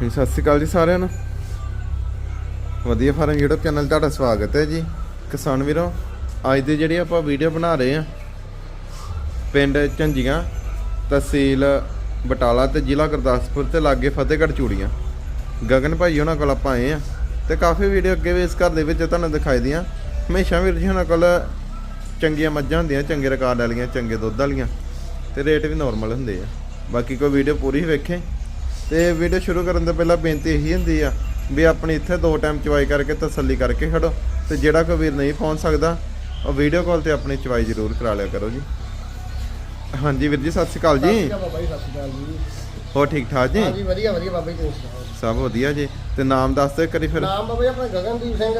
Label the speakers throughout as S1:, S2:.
S1: ਜੀ, ਸਤਿ ਸ਼੍ਰੀ ਅਕਾਲ ਜੀ ਸਾਰਿਆਂ ਨੂੰ। ਵਧੀਆ ਫਾਰਮ YouTube ਚੈਨਲ ਤੁਹਾਡਾ ਸਵਾਗਤ ਹੈ ਜੀ। ਕਿਸਾਨ ਵੀਰੋ, ਅੱਜ ਦੀ ਜਿਹੜੀ ਆਪਾਂ ਵੀਡੀਓ ਬਣਾ ਰਹੇ ਆ ਪਿੰਡ ਝੰਜੀਆਂ ਤਹਿਸੀਲ ਬਟਾਲਾ ਤੇ ਜ਼ਿਲ੍ਹਾ ਗੁਰਦਾਸਪੁਰ ਤੇ ਲਾਗੇ ਫਤਿਹਗੜ੍ਹ ਚੂੜੀਆਂ। ਗਗਨ ਭਾਈ ਉਹਨਾਂ ਕੋਲ ਆਪਾਂ ਆਏ ਆ ਤੇ ਕਾਫੀ ਵੀਡੀਓ ਅੱਗੇ ਵੀ ਇਸ ਘਰ ਦੇ ਵਿੱਚ ਤੁਹਾਨੂੰ ਦਿਖਾਈ ਦੀਆਂ। ਹਮੇਸ਼ਾ ਵੀਰ ਜੀ ਉਹਨਾਂ ਕੋਲ ਚੰਗੀਆਂ ਮੱਝਾਂ ਹੁੰਦੀਆਂ, ਚੰਗੇ ਰਿਕਾਰਡ ਵਾਲੀਆਂ, ਚੰਗੇ ਦੁੱਧ ਵਾਲੀਆਂ ਤੇ ਰੇਟ ਵੀ ਨਾਰਮਲ ਹੁੰਦੇ ਆ। ਬਾਕੀ ਕੋਈ ਵੀਡੀਓ ਪੂਰੀ ਵੇਖੇ ਤੇ ਵੀਡੀਓ ਸ਼ੁਰੂ ਕਰਨ ਤੋਂ ਪਹਿਲਾਂ ਬੇਨਤੀ ਇਹੀ ਹੁੰਦੀ ਆ ਵੀ ਆਪਣੀ ਇੱਥੇ ਦੋ ਟਾਈਮ ਚਵਾਈ ਕਰਕੇ ਤਸੱਲੀ ਕਰਕੇ ਖੜੋ ਤੇ ਜਿਹੜਾ ਕੋਈ ਵੀਰ ਨਹੀਂ ਪਹੁੰਚ ਸਕਦਾ ਉਹ ਵੀਡੀਓ ਕਾਲ ਤੇ ਆਪਣੀ ਚਵਾਈ ਜ਼ਰੂਰ ਕਰਾ ਲਿਆ ਕਰੋ ਜੀ। ਹਾਂਜੀ ਵੀਰ ਜੀ ਸਤਿ ਸ਼੍ਰੀ ਅਕਾਲ ਜੀ।
S2: ਬਾਬਾ ਜੀ ਸਤਿ ਸ਼੍ਰੀ ਅਕਾਲ ਜੀ।
S1: ਹੋਰ ਠੀਕ ਠਾਕ ਜੀ?
S2: ਹਾਂਜੀ ਵਧੀਆ ਵਧੀਆ ਬਾਬਾ ਜੀ ਤੁਸੀਂ ਸੁਣਾਓ?
S1: ਸਭ ਵਧੀਆ ਜੀ। ਤੇ ਨਾਮ ਦੱਸ ਦਿਓ ਕਰੀ ਫਿਰ।
S2: ਨਾਮ ਬਾਬਾ ਜੀ ਆਪਣਾ ਗਗਨਦੀਪ ਸਿੰਘ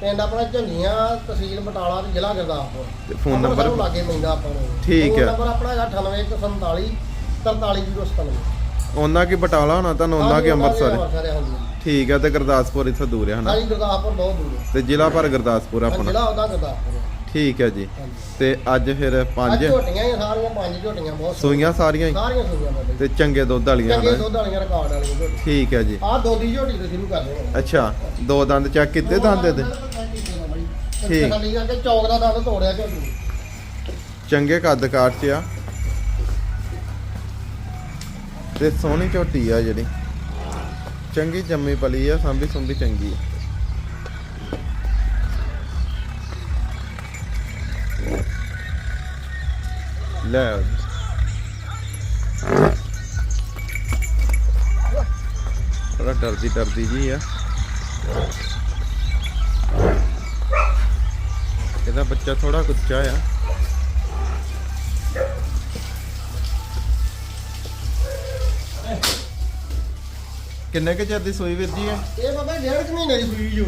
S2: ਪਿੰਡ ਆਪਣਾ ਝੰਡੀਆਂ ਤਹਿਸੀਲ ਬਟਾਲਾ ਤੇ ਜ਼ਿਲ੍ਹਾ ਗੁਰਦਾਸਪੁਰ।
S1: ਤੇ number?
S2: ਸਾਨੂੰ ਲਾਗੇ ਪੈਂਦਾ ਆਪਾਂ ਨੂੰ।
S1: ਠੀਕ ਹੈ।
S2: ਨੰਬਰ ਆਪਣਾ ਹੈਗਾ 9847 43097
S1: ਉਹਨਾਂ ਕੀ ਬਟਾਲਾ ਹੋਣਾ ਤੁਹਾਨੂੰ ਉਹਨਾਂ ਕੀ ਅੰਮ੍ਰਿਤਸਰ?
S2: ਹੈ,
S1: ਠੀਕ ਹੈ ਤੇ ਗੁਰਦਾਸਪੁਰ ਇੱਥੋਂ ਦੂਰ ਹੈ ਹਨਾ?
S2: ਹਾਂਜੀ ਗੁਰਦਾਸਪੁਰ ਬਹੁਤ ਦੂਰ ਹੈ
S1: ਤੇ ਜ਼ਿਲ੍ਹਾ ਪਰ ਗੁਰਦਾਸਪੁਰ ਆਪਣਾ?
S2: ਜ਼ਿਲ੍ਹਾ ਉਹਦਾ ਗੁਰਦਾਸਪੁਰ ਹੈ
S1: ਠੀਕ ਹੈ ਜੀ।
S2: ਹਾਂਜੀ।
S1: ਤੇ ਅੱਜ ਫਿਰ
S2: ਅੱਜ
S1: ਪੰਜ
S2: ਝੋਟੀਆਂ ਹੀ ਸਾਰੀਆਂ ਪੰਜ ਝੋਟੀਆਂ ਬਹੁਤ
S1: ਸੂਈਆਂ ਸਾਰੀਆਂ ਹੀ?
S2: ਸਾਰੀਆਂ ਸੂਈਆਂ ਬਾਬਾ ਜੀ।
S1: ਤੇ ਚੰਗੇ ਦੁੱਧ ਵਾਲੀਆਂ
S2: ਚੰਗੇ
S1: ਹਨਾ
S2: ਦੁੱਧ ਵਾਲੀਆਂ ਰਿਕਾਰਡ ਵਾਲੀਆਂ ਝੋਟੀਆਂ।
S1: ਠੀਕ ਹੈ ਜੀ।
S2: ਆਹ ਦੋਦੀ ਝੋਟੀ ਤੋਂ ਸ਼ੁਰੂ ਕਰਦੇ ਹਾਂ
S1: ਅੱਛਾ ਦੋ ਦੰਦ ਚੈੱਕ ਕੀਤੇ ਦੰਦ ਦੇ ਠੀਕ।
S2: ਠੀਕ ਚੌਕ ਦਾ ਦੰਦ ਤੋੜਿਆ ਝੋਟੀ।
S1: ਚੰਗੇ ਕੱਦ ਕਾਠ ਚ ਆ। ਤੇ ਸੋਹਣੀ ਝੋਟੀ ਆ ਜਿਹੜੀ। ਚੰਗੀ ਜੰਮੀ ਪਲੀ ਆ, ਸਾਂਭੀ ਸੁੰਭੀ ਚੰਗੀ ਆ। ਲੈ ਆਓ ਡਰਦੀ ਡਰਦੀ ਜੀ ਆ। ਇਹਦਾ ਬੱਚਾ ਥੋੜਾ ਕੁੱਚਾ ਆ। ਕਿੰਨੇ ਕੁ ਚਿਰ ਦੀ ਸੂਈ ਵੀਰ ਜੀ ਹੈ
S2: ਇਹ ਬਾਬਾ ਡੇਢ ਕੁ ਮਹੀਨੇ ਦੀ ਸੂਈ ਜੋ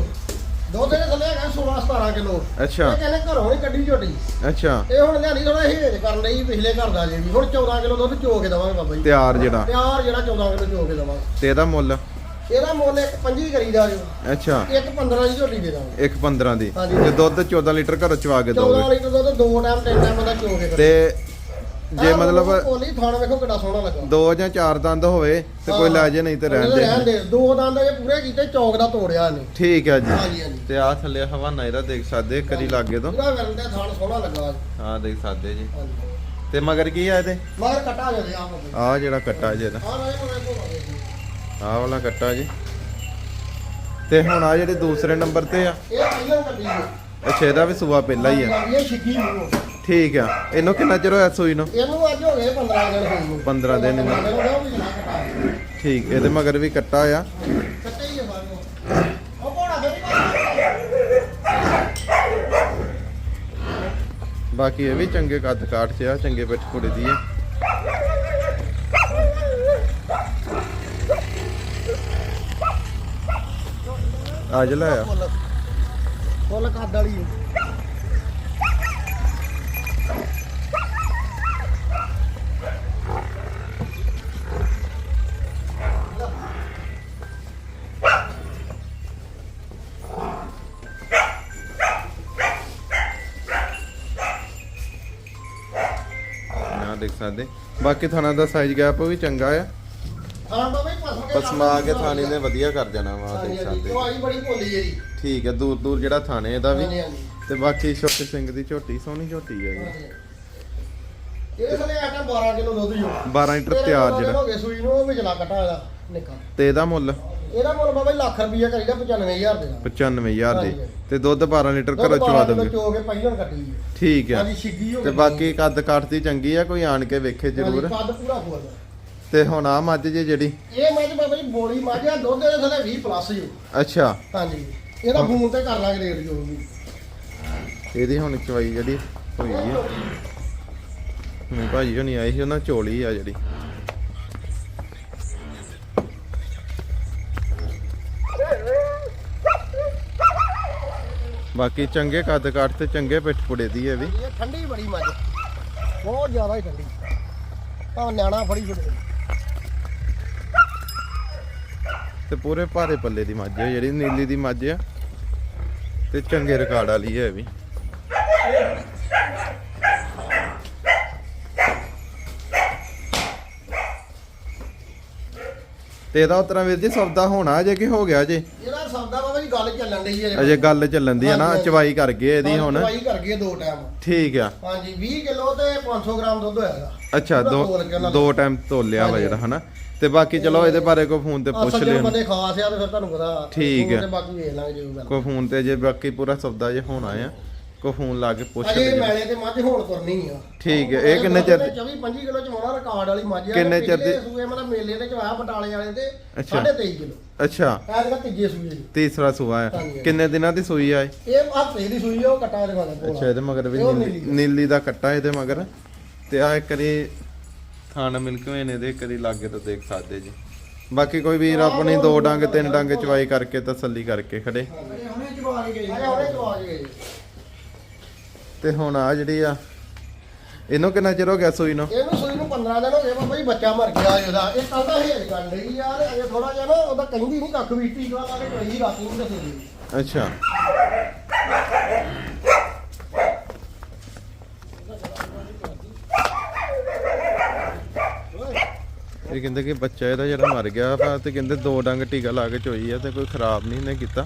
S2: ਦੁੱਧ ਦੇ ਥੱਲੇ ਹੈਗਾ 16 17 ਕਿਲੋ।
S1: ਅੱਛਾ।
S2: ਇਹ ਕਹਿੰਦੇ ਘਰੋਂ ਹੀ ਕੱਢੀ ਝੋਟੀ।
S1: ਅੱਛਾ।
S2: ਇਹ ਹੁਣ ਲਿਆਣੀ ਥੋੜਾ ਹੇਜ ਕਰਨ ਲਈ ਪਿਛਲੇ ਘਰ ਦਾ ਜੇ ਵੀ। ਹੁਣ 14 ਕਿਲੋ ਦੁੱਧ ਚੋ ਕੇ ਦਵਾਂਗੇ ਬਾਬਾ ਜੀ।
S1: ਤਿਆਰ ਜਿਹੜਾ।
S2: ਤਿਆਰ ਜਿਹੜਾ 14 ਕਿਲੋ ਚੋ ਕੇ ਦਵਾਂਗੇ।
S1: ਤੇ ਇਹਦਾ ਮੁੱਲ?
S2: ਇਹਦਾ ਮੁੱਲ ਇੱਕ 25 ਕਰੀਦਾ ਜੋ।
S1: ਅੱਛਾ।
S2: ਇੱਕ 15 ਦੀ ਝੋਟੀ ਦੇ ਦਾਂਗੇ।
S1: ਇੱਕ 15 ਦੀ।
S2: ਹਾਂਜੀ।
S1: ਤੇ ਦੁੱਧ 14 ਲੀਟਰ ਘਰੋਂ ਚਵਾ ਕੇ
S2: 14
S1: ਦੋਗੇ
S2: ਲੀਟਰ ਦੁੱਧ ਦੋ ਟਾਈਮ ਤਿੰਨ ਟਾਈਮ ਬੰਦਾ ਚੋ ਕੇ
S1: ਤੇ ਜੇ ਮਤਲਬ
S2: ਕੋਲੀ ਥਾਣਾ ਵੇਖੋ ਕਿੱਡਾ ਸੋਹਣਾ ਲੱਗਾ।
S1: ਦੋ ਜਾਂ ਚਾਰ ਦੰਦ ਹੋਵੇ ਤੇ ਕੋਈ ਲੈ ਜੇ ਨਹੀਂ ਤੇ ਰਹਿਣ
S2: ਰਹਿਣ
S1: ਦੇ।
S2: ਦੇ। ਦੋ ਦੰਦ ਜੇ ਪੂਰੇ ਕੀਤੇ ਚੌਕ ਦਾ ਤੋੜਿਆ ਇਹਨੇ।
S1: ਠੀਕ ਹੈ ਜੀ। ਤੇ ਆ ਥੱਲੇ ਹਵਾਨਾ ਇਹਦਾ ਦੇਖ ਸਕਦੇ ਕਰੀ ਲਾਗੇ ਤੋਂ।
S2: ਪੂਰਾ ਵਰਨ ਦੇ ਥਾਣ ਸੋਹਣਾ ਲੱਗਾ
S1: ਹਾਂ ਦੇਖ ਸਕਦੇ ਜੀ। ਤੇ ਮਗਰ ਕੀ ਆ ਇਹਦੇ?
S2: ਮਗਰ ਕਟਾ ਜਾਂਦੇ ਆ
S1: ਆ ਜਿਹੜਾ ਕੱਟਾ ਜੀ ਇਹਦਾ।
S2: ਆ
S1: ਵਾਲਾ ਕੱਟਾ ਜੀ। ਤੇ ਹੁਣ ਆ ਜਿਹੜੇ ਦੂਸਰੇ ਨੰਬਰ ਤੇ ਆ।
S2: ਇਹ ਪਹਿਲਾਂ
S1: ਅੱਛਾ ਇਹਦਾ ਵੀ ਸੂਆ ਪਹਿਲਾਂ ਹੀ ਆ।
S2: ਇਹ ਛਿੱਕੀ ਨੂੰ
S1: ਠੀਕ ਆ। ਇਹਨੂੰ ਕਿੰਨਾ ਚਿਰ ਹੋਇਆ ਸੂਈ ਨੂੰ?
S2: ਇਹਨੂੰ ਅੱਜ ਹੋ ਗਏ 15 ਦਿਨ ਹੋਏ ਨੂੰ
S1: 15 ਦਿਨ ਇਹਨੂੰ।
S2: 15 ਦਿਨ ਹੋ ਗਏ ਉਹ ਵੀ ਨਾ ਕਟਾ।
S1: ਠੀਕ ਇਹਦੇ ਮਗਰ ਵੀ ਕੱਟਾ ਆ।
S2: ਕੱਟੇ ਹੀ ਆ ਸਾਰੇ ਉਹ ਕੋੜਾ ਦੇ
S1: ਬਾਕੀ ਇਹ ਵੀ ਚੰਗੇ ਕੱਦ ਕਾਠ 'ਚ ਆ ਚੰਗੇ ਪਿੱਠ ਘੋੜੇ ਦੀ ਆ। ਅੱਜ ਲੈ ਆ।
S2: ਫੁੱਲ ਫੁੱਲ ਕੱਦ ਵਾਲੀ ਹੈ।
S1: ਦੇਖ ਸਕਦੇ। ਬਾਕੀ ਥਾਣਾ ਦਾ ਸਾਈਜ਼ ਗੈਪ ਵੀ ਚੰਗਾ ਆ।
S2: ਪਸਮ ਕੇ
S1: ਥਾਣੇ ਨੇ ਵਧੀਆ ਕਰ ਜਾਣਾ ਵਾ ਦੇਖ ਸਕਦੇ।
S2: ਉਹ ਆਈ ਬੜੀ ਭੋਲੀ ਹੈ ਜੀ।
S1: ਠੀਕ ਹੈ ਦੂਰ ਦੂਰ ਜਿਹੜਾ ਥਾਣੇ ਇਹਦਾ ਵੀ। ਤੇ ਬਾਕੀ ਛੋਟੇ ਸਿੰਘ ਦੀ ਝੋਟੀ ਸੋਹਣੀ ਝੋਟੀ ਹੈ ਜੀ।
S2: ਇਹ ਥਲੇ ਆਟਾ 12 ਕਿਲੋ ਦੁੱਧ ਜੋ
S1: 12 ਲੀਟਰ ਤਿਆਰ ਜਿਹੜਾ।
S2: ਹੋ ਗਏ ਸੂਈ ਨੂੰ ਉਹ ਵਿਚਲਾ ਕਟਾ ਇਹਦਾ ਨਿੱਕਾ।
S1: ਤੇ ਇਹਦਾ ਮੁੱਲ?
S2: ਇਹਦਾ ਮੁੱਲ ਬਾਬਾ ਜੀ ਲੱਖ ਰੁਪਈਆ ਕਰੀਦਾ 95000 ਦੇ ਨਾਲ।
S1: 95000 ਦੇ। ਤੇ ਦੁੱਧ 12 ਲੀਟਰ ਘਰੋਂ ਚਵਾ ਦੋਗੇ?
S2: ਚੋ ਕੇ ਪਹਿਲਾਂ ਕੱਟੀ ਹੈ।
S1: ਠੀਕ ਹੈ।
S2: ਹਾਂਜੀ ਛਿੱਗੀ ਹੋ
S1: ਤੇ। ਬਾਕੀ ਕੱਦ ਕੱਟਦੀ ਚੰਗੀ ਆ ਕੋਈ ਆਣ ਕੇ ਵੇਖੇ ਜ਼ਰੂਰ।
S2: ਕੱਦ ਪੂਰਾ ਫੁੱਲ
S1: ਤੇ ਹੁਣ ਆ ਮੱਝ ਜੇ ਜਿਹੜੀ?
S2: ਇਹ ਮੱਝ ਬਾਬਾ ਜੀ ਬੋਲੀ ਮੱਝ ਆ ਦੁੱਧ ਦੇ ਥਲੇ 20 ਪਲੱਸ ਜੋ
S1: ਅੱਛਾ।
S2: ਹਾਂਜੀ। ਇਹਦਾ ਫੋਨ ਤੇ ਕਰ ਲਾਂਗੇ ਰੇਟ ਜੋ ਵੀ।
S1: ਇਹਦੀ ਹੁਣ ਚਵਾਈ ਜਿਹੜੀ ਹੋਈ ਹੈ ਹੁਣ ਭਾਜੀ ਹੋਣੀ ਆਈ ਸੀ ਉਹਨਾਂ ਝੋਲੀ ਆ ਜਿਹੜੀ। ਬਾਕੀ ਚੰਗੇ ਕੱਦ ਕੱਟ ਤੇ ਚੰਗੇ ਪਿੱਠ ਪੁੜੇ ਦੀ ਹੈ ਵੀ।
S2: ਇਹ ਠੰਡੀ ਬੜੀ ਮੱਝ। ਬਹੁਤ ਜ਼ਿਆਦਾ ਹੀ ਠੰਡੀ। ਆ ਨਿਆਣਾ ਫੜੀ ਫੜੇ
S1: ਤੇ ਪੂਰੇ ਭਾਰੇ ਪੱਲੇ ਦੀ ਮੱਝ ਹੈ ਜਿਹੜੀ ਨੀਲੀ ਦੀ ਮੱਝ ਆ। ਤੇ ਚੰਗੇ ਰਿਕਾਰਡ ਵਾਲੀ ਹੈ ਵੀ। ਤੇ ਇਹਦਾ ਉਤਰਾ ਵੀਰ ਜੀ ਸੌਦਾ ਹੋਣਾ ਜੇ ਕਿ ਹੋ ਗਿਆ ਜੇ
S2: ਇਹਦਾ ਸੌਦਾ ਜੀ ਗੱਲ ਚੱਲਣ ਡਈ ਹੈ।
S1: ਅਜੇ ਗੱਲ ਚੱਲਣ ਦੀ ਆ ਨਾ। ਚਵਾਈ ਕਰ ਗਏ ਇਹਦੀ ਹੁਣ।
S2: ਦਵਾਈ ਕਰ ਹੈ ਦੋ ਟਾਈਮ
S1: ਠੀਕ ਆ।
S2: ਹਾਂਜੀ 20 ਕਿਲੋ ਤੇ 500 ਗ੍ਰਾਮ ਦੁੱਧ ਹੋਇਆਗਾ
S1: ਅੱਛਾ ਦੋ ਦੋ ਟਾਈਮ ਤੋਲਿਆ ਵਾ। ਜਿਹੜਾ ਹਨਾ? ਤੇ ਬਾਕੀ ਚਲੋ ਇਹਦੇ ਬਾਰੇ ਕੋਈ ਫੋਨ ਤੇ ਪੁੱਛ ਲਿਓ।
S2: ਬੰਦੇ ਖਾਸ ਆ ਤੇ ਫਿਰ ਤੁਹਾਨੂੰ ਪਤਾ।
S1: ਠੀਕ ਹੈ।
S2: ਬਾਕੀ ਵੇਖ ਲਾਂਗੇ
S1: ਕੋਈ ਫੋਨ ਤੇ ਜੇ ਬਾਕੀ ਪੂਰਾ ਸੌਦਾ ਜੇ ਹੋਣਾ ਆ ਕੋਈ ਫੋਨ ਲਾ ਕੇ ਪੁੱਛ
S2: ਅਜੇ
S1: ਲਿਓ
S2: ਮੈਲੇ ਤੇ ਮੱਝ ਹੋਣ ਕਰਨੀ ਆ।
S1: ਠੀਕ ਹੈ ਇਹ ਕਿੰਨੇ ਚਿਰ
S2: 24 25 ਕਿਲੋ ਚਵਾਉਣਾ ਰਿਕਾਰਡ ਵਾਲੀ ਮੱਝ ਆ
S1: ਕਿੰਨੇ ਚਿਰ ਦੀ-
S2: ਪਿਛਲੇ ਸੂਏ ਮਤਲਬ ਮੇਲੇ ਤੇ ਚਵਾਇਆ ਬਟਾਲੇ ਵਾਲੇ ਤੇ
S1: ਅੱਛਾ।
S2: 23 ਕਿਲੋ।
S1: ਅੱਛਾ।
S2: ਐ ਤੀਜੇ ਸੂਏ ਦੀ।
S1: ਤੀਸਰਾ ਸੂਆ ਹੈ। ਕਿੰਨੇ ਦਿਨਾਂ ਦੀ ਸੂਈ ਆ ਇਹ?
S2: ਇਹ ਹਫ਼ਤੇ ਦੀ ਸੂਈ ਆ ਉਹ ਕੱਟਾ ਦੇ ਮਗਰ
S1: ਅੱਛਾ ਇਹਦੇ ਮਗਰ ਵੀ ਨੀਲੀ
S2: ਨੀਲੀ।
S1: ਨੀਲੀ ਦਾ ਕੱਟਾ ਇਹਦੇ ਮਗਰ। ਤੇ ਆ ਇੱਕ ਵਾਰੀ ਥਾਣਾ ਮਿਲ ਕੇ ਹੋਏ ਨੇ ਦੇ ਕਰੀ ਲਾਗੇ ਤਾਂ ਦੇਖ ਸਕਦੇ ਜੀ। ਬਾਕੀ ਕੋਈ ਵੀਰ ਆਪਣੀ ਦੋ ਡੰਗ ਤਿੰਨ ਡੰਗ ਚਵਾਈ ਕਰਕੇ ਤਸੱਲੀ ਕਰਕੇ ਖੜੇ।
S2: ਅਜੇ ਹੁਣੇ ਚਵਾ ਕੇ ਗਏ। ਅਜੇ ਹੁਣੇ ਚਵਾ ਕੇ ਗਏ।
S1: ਤੇ ਹੁਣ ਆ ਜਿਹੜੀ ਆ ਇਹਨੂੰ ਕਿੰਨਾ ਚਿਰ ਹੋ ਗਿਆ ਸੂਈ ਨੂੰ?
S2: ਇਹਨੂੰ ਸੂਈ ਨੂੰ 15 ਦਿਨ ਹੋ ਗਏ ਬਾਬਾ ਜੀ ਬੱਚਾ ਮਰ ਗਿਆ ਇਹਦਾ ਇਹ ਕੱਲ ਦਾ ਹੇਜ ਕਰਨ ਲਈ ਯਾਰ ਅਜੇ ਥੋੜਾ ਜਿਹਾ ਨਾ ਉਹਦਾ ਕਹਿੰਦੀ ਨਹੀਂ ਕੱਖ ਵੀ ਟੀਕਾ ਲਾ ਕੇ ਕੋਈ ਰਾਤੀ ਨਹੀਂ ਦੱਸਦੀ
S1: ਅੱਛਾ। ਇਹ ਕਹਿੰਦੇ ਕਿ ਬੱਚਾ ਇਹਦਾ ਜਿਹੜਾ ਮਰ ਗਿਆ ਵਾ ਤੇ ਕਹਿੰਦੇ ਦੋ ਡੰਗ ਟੀਕਾ ਲਾ ਕੇ ਚੋਈ ਆ ਤੇ ਕੋਈ ਖਰਾਬ ਨਹੀਂ ਇਹਨੇ ਕੀਤਾ।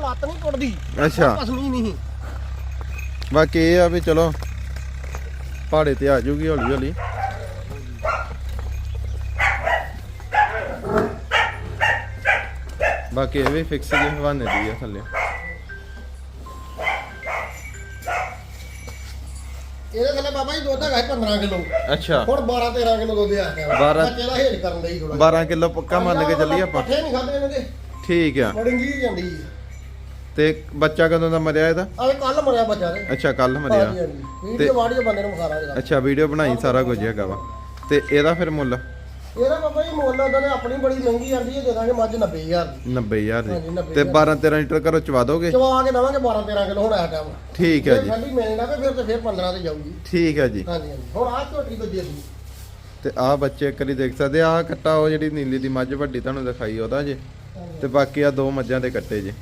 S2: ਲੱਤ ਨਹੀਂ ਟੁੱਟਦੀ।
S1: ਅੱਛਾ।
S2: ਪਸਮੀ ਨਹੀਂ।
S1: ਬਾਕੀ ਇਹ ਆ ਵੀ ਚਲੋ ਪਹਾੜੇ ਤੇ ਆ ਜਾਊਗੀ ਹੌਲੀ ਹੌਲੀ। ਬਾਕੀ ਇਹ ਵੀ ਫਿਕਸ ਜੀ ਹਵਾਨੇ ਦੀ ਆ ਥੱਲੇ।
S2: ਇਹਦੇ ਥੱਲੇ ਬਾਬਾ ਜੀ ਦੁੱਧ ਹੈਗਾ ਸੀ 15 ਕਿਲੋ।
S1: ਅੱਛਾ।
S2: ਹੁਣ 12 13 ਕਿਲੋ ਦੁੱਧ ਆ ਗਿਆ।
S1: ਬਾਰਾਂ-
S2: ਬੱਚੇ ਦਾ ਹੇਜ ਕਰਨ ਲਈ ਥੋੜਾ
S1: 12 ਕਿਲੋ ਪੱਕਾ ਮੰਨ ਕੇ ਚੱਲੀਏ ਆਪਾਂ।
S2: ਪੱਠੇ ਨਹੀਂ ਖਾਦੇ ਇਹਨੇ
S1: ਠੀਕ ਆ।
S2: ਜਾਂਦੀ
S1: ਤੇ ਬੱਚਾ ਕਦੋਂ ਦਾ ਮਰਿਆ ਇਹਦਾ?
S2: ਆਵੇ ਕੱਲ ਮਰਿਆ ਬੱਚਾ ਦੇ
S1: ਅੱਛਾ ਕੱਲ ਮਰਿਆ।
S2: ਵੀਡੀਓ ਵਾਡੀਓ ਬੰਦੇ ਨੂੰ ਮਖਾਰਾ ਦੇਗਾ।
S1: ਅੱਛਾ ਵੀਡੀਓ ਬਣਾਈ ਸਾਰਾ ਕੁਝ ਹੈਗਾ ਵਾ। ਤੇ ਇਹਦਾ ਫਿਰ ਮੁੱਲ?
S2: ਇਹਦਾ ਬਾਬਾ ਜੀ ਮੁੱਲ ਉਹਦਾ ਨੇ ਆਪਣੀ ਬੜੀ ਮਹਿੰਗੀ ਆਂਦੀ ਹੈ ਦੇ ਦਾਂਗੇ ਮੱਝ 90000 ਦੀ।
S1: 90000
S2: ਹਾਂਜੀ,
S1: ਦੀ।
S2: 90,000
S1: ਤੇ 12 13 ਲੀਟਰ ਘਰੋਂ ਚਵਾ ਦੋਗੇ?
S2: ਚਵਾ ਕੇ ਦਵਾਂਗੇ 12 13 ਕਿਲੋ ਹੁਣ ਆ ਟਾਈਮ
S1: ਠੀਕ ਹੈ
S2: ਜੇ
S1: ਜੀ।
S2: ਠੰਡੀ ਮਿਲਣੀ ਨਾ ਫਿਰ ਤੇ ਫਿਰ 15 ਤੇ ਜਾਊਗੀ।
S1: ਠੀਕ ਹੈ ਜੀ।
S2: ਹਾਂਜੀ ਹਾਂਜੀ। ਹੁਣ ਆਹ ਝੋਟੀ ਦੂਜੀ ਅਸੀਂ
S1: ਤੇ ਆਹ ਬੱਚੇ ਇੱਕ ਵਾਰੀ ਦੇਖ ਸਕਦੇ ਆਹ ਕੱਟਾ ਉਹ ਜਿਹੜੀ ਨੀਲੀ ਦੀ ਮੱਝ ਵੱਡੀ ਤੁਹਾਨੂੰ ਦਿਖਾਈ ਉਹਦਾ ਜੇ। ਤੇ ਬਾਕੀ ਆ ਦੋ ਮੱਝਾਂ ਦੇ ਕੱਟੇ ਜੇ।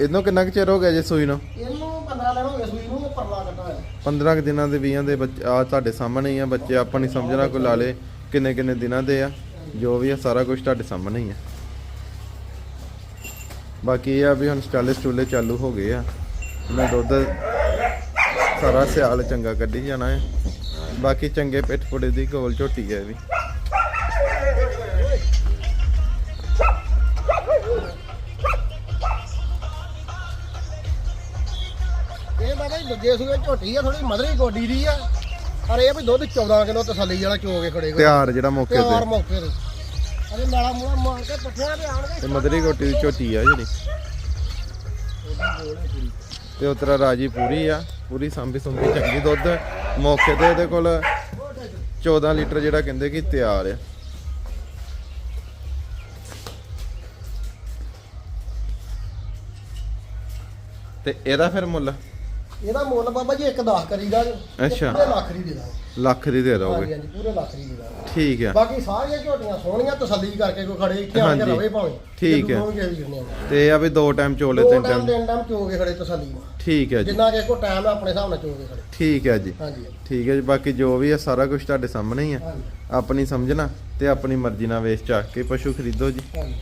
S1: ਇਹਨੂੰ ਕਿੰਨਾ ਕੁ ਚਿਰ ਹੋ ਗਿਆ ਜੇ ਸੂਈ ਨੂੰ?
S2: ਇਹਨੂੰ 15 ਦਿਨ ਹੋ ਗਏ ਸੂਈ ਨੂੰ ਪਰਲਾ ਕੱਟਾ ਹੋਇਆ।
S1: 15 ਕੁ ਦਿਨਾਂ ਦੇ 20 ਦੇ ਬੱਚੇ ਆ ਤੁਹਾਡੇ ਸਾਹਮਣੇ ਹੀ ਆ ਬੱਚੇ ਆਪਾਂ ਨਹੀਂ ਸਮਝਣਾ ਕੋਈ ਲਾ ਲੇ ਕਿੰਨੇ ਕਿੰਨੇ ਦਿਨਾਂ ਦੇ ਆ। ਜੋ ਵੀ ਆ ਸਾਰਾ ਕੁਝ ਤੁਹਾਡੇ ਸਾਹਮਣੇ ਹੀ ਆ। ਬਾਕੀ ਇਹ ਆ ਵੀ ਹੁਣ ਸਟਾਲੇ ਸਟੂਲੇ ਚਾਲੂ ਹੋ ਗਏ ਆ। ਮੈਂ ਦੁੱਧ ਸਾਰਾ ਸਿਆਲ ਚੰਗਾ ਕੱਢੀ ਜਾਣਾ ਹੈ ਬਾਕੀ ਚੰਗੇ ਪਿੱਠ ਪੁੜੇ ਦੀ ਗੋਲ ਝੋਟੀ ਹੈ ਵੀ।
S2: ਦੂਜੇ ਸੂਏ ਝੋਟੀ ਆ ਥੋੜੀ ਮਧਰੀ ਗੋਡੀ ਦੀ ਆ। ਪਰ ਇਹ ਵੀ ਦੁੱਧ 14 ਕਿਲੋ ਤਸੱਲੀ ਵਾਲਾ ਚੋ ਕੇ ਖੜੇ
S1: ਤਿਆਰ ਜਿਹੜਾ ਮੌਕੇ
S2: ਤਿਆਰ
S1: ਤੇ
S2: ਮੌਕੇ ਤੇ। ਅਰੇ ਨਾਲਾ ਮੂਲਾ ਮਾਰ ਕੇ ਪੱਠਿਆਂ ਤੇ ਆਣਗੇ
S1: ਤੇ ਮਦਰੀ ਗੋਟੀ ਦੀ ਝੋਟੀ ਆ ਜਿਹੜੀ। ਤੇ ਉਤਰਾ ਰਾਜੀ ਪੂਰੀ ਆ। ਪੂਰੀ ਸੰਭੀ ਸੰਭੀ ਚੰਗੀ ਦੁੱਧ। ਮੌਕੇ ਤੇ ਇਹਦੇ ਕੋਲ 14 ਲੀਟਰ ਜਿਹੜਾ ਕਹਿੰਦੇ ਕਿ ਤਿਆਰ ਆ। ਤੇ ਇਹਦਾ ਫਿਰ ਮੁੱਲ?
S2: ਇਹਦਾ ਮੁੱਲ ਬਾਬਾ ਜੀ ਇੱਕ 10 ਕਰੀਦਾ ਜੀ। ਤੇ
S1: ਅੱਛਾ।
S2: ਪੂਰੇ ਲੱਖ ਦੀ ਦੇ ਦਾਂਗੇ।
S1: ਲੱਖ ਦੀ ਦੇ
S2: ਹਾਂਜੀ
S1: ਦੋਗੇ।
S2: ਹਾਂਜੀ ਪੂਰੇ ਲੱਖ ਦੀ ਦੇ ਦਾਂਗੇ।
S1: ਠੀਕ ਆ।
S2: ਬਾਕੀ ਸਾਰੀਆਂ ਝੋਟੀਆਂ ਸੋਹਣੀਆਂ ਤਸੱਲੀ ਕਰਕੇ ਕੋਈ ਖੜੇ ਇੱਥੇ ਆ ਕੇ
S1: ਹਾਂਜੀ।
S2: ਰਵੇ ਭਾਵੇਂ।
S1: ਠੀਕ ਹੈ। ਤੇ ਆ ਵੀ ਦੋ ਟਾਈਮ ਚੋਲੇ
S2: ਦੋ
S1: ਤਿੰਨ
S2: ਟਾਈਮ
S1: ਟਾਈਮ।
S2: ਦਿਨ ਟਾਈਮ ਚੋ ਕੇ ਖੜੇ ਤਸੱਲੀ ਨਾਲ।
S1: ਠੀਕ ਹੈ ਜੀ।
S2: ਜਿੰਨਾ ਕਿ ਕੋ ਟਾਈਮ ਹੈ ਆਪਣੇ ਹਿਸਾਬ ਨਾਲ ਚੋ ਕੇ ਖੜੇ।
S1: ਠੀਕ ਹੈ ਜੀ।
S2: ਹਾਂਜੀ
S1: ਠੀਕ ਹੈ ਜੀ। ਬਾਕੀ ਜੋ ਵੀ ਆ ਸਾਰਾ ਕੁਝ ਤੁਹਾਡੇ ਸਾਹਮਣੇ ਹੀ ਆ।
S2: ਹਾਂਜੀ।
S1: ਆਪਣੀ ਸਮਝਣਾ ਤੇ ਆਪਣੀ ਮਰਜ਼ੀ ਨਾਲ ਵੇਚ ਚੱਕ ਕੇ ਪਸ਼ੂ ਖਰੀਦੋ ਜੀ।
S2: ਹਾਂਜੀ।